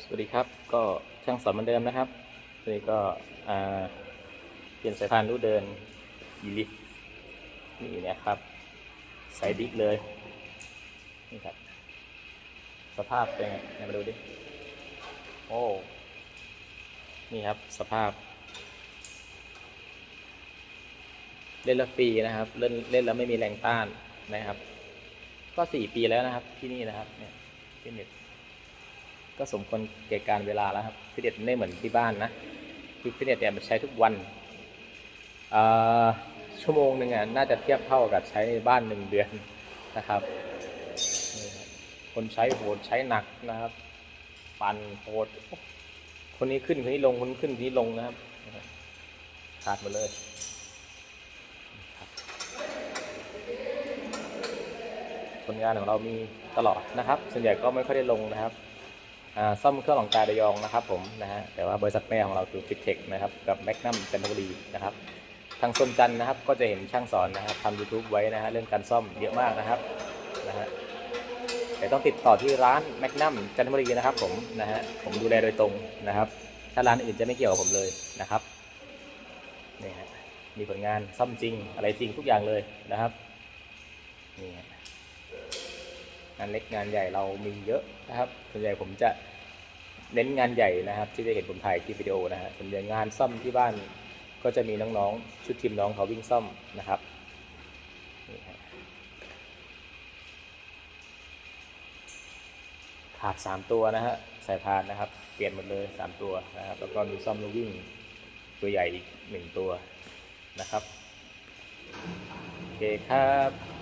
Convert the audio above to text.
สวัสดีครับ ก็ช่างสอนเหมือนเดิมนะครับวันนี้ก็เปลี่ยนสายพานรูเดินยีลิฟนี่นะครับใส่ดิกเลย นี่ครับ สภาพเป็นไงมาดูดิ โอ้ นี่ครับสภาพ เล่นแล้วฟรีนะครับ เล่นเล่นแล้วไม่มีแรงต้านนะครับ ก็สี่ปีแล้วนะครับที่นี่นะครับ เนี่ยฟิตเนส ก็สมควรแก่การเวลาแล้วครับฟิตเนสไม่ได้เหมือนที่บ้านนะคือฟิตเนสเนี่ยมันใช้ทุกวันชั่วโมงหนึ่งอะน่าจะเทียบเท่ากับใช้ในบ้านหนึ่งเดือนนะครับ คนใช้โหดใช้หนักนะครับ ปั่นโหดคนนี้ขึ้นคนนี้ลงคนขึ้นคนนี้ลงนะครับขาดหมดเลยผลงานของเรามีตลอดนะครับ ส่วนใหญ่ก็ไม่ค่อยได้ลงนะครับ ซ่อมเครื่องของการระยองนะครับผมนะฮะแต่ว่าบริษัทแม่ของเราคือ Fitech นะครับกับ Magnum จันทบุรีนะครับทางส้มจันนะครับก็จะเห็นช่างสอนนะครับทำ YouTube ไว้นะฮะเรื่องการซ่อมเยอะมากนะครับนะฮะแต่ต้องติดต่อที่ร้าน Magnum จันทบุรีนะครับผมนะฮะผมดูแลโดยตรงนะครับ ถ้าร้านอื่นจะไม่เกี่ยวกับผมเลยนะครับนี่ฮะมีผลงานซ่อมจริงอะไรจริงทุกอย่างเลยนะครับนี่ฮะงานเล็กงานใหญ่เรามีเยอะนะครับส่วนใหญ่ผมจะ เน้นงานใหญ่นะครับ ที่จะเห็นผมถ่ายคลิปวิดีโอนะฮะส่วนใหญ่งานซ่อมที่บ้านก็จะมีน้องๆ ชุดทีมน้องเขาวิ่งซ่อมนะครับนี่ฮะขาด 3 ตัวนะฮะสายพานนะครับ เปลี่ยนหมดเลย 3 ตัวนะครับ แล้วก็มีซ่อมลูกวิ่งตัวใหญ่อีก 1 ตัวนะครับ โอเคครับ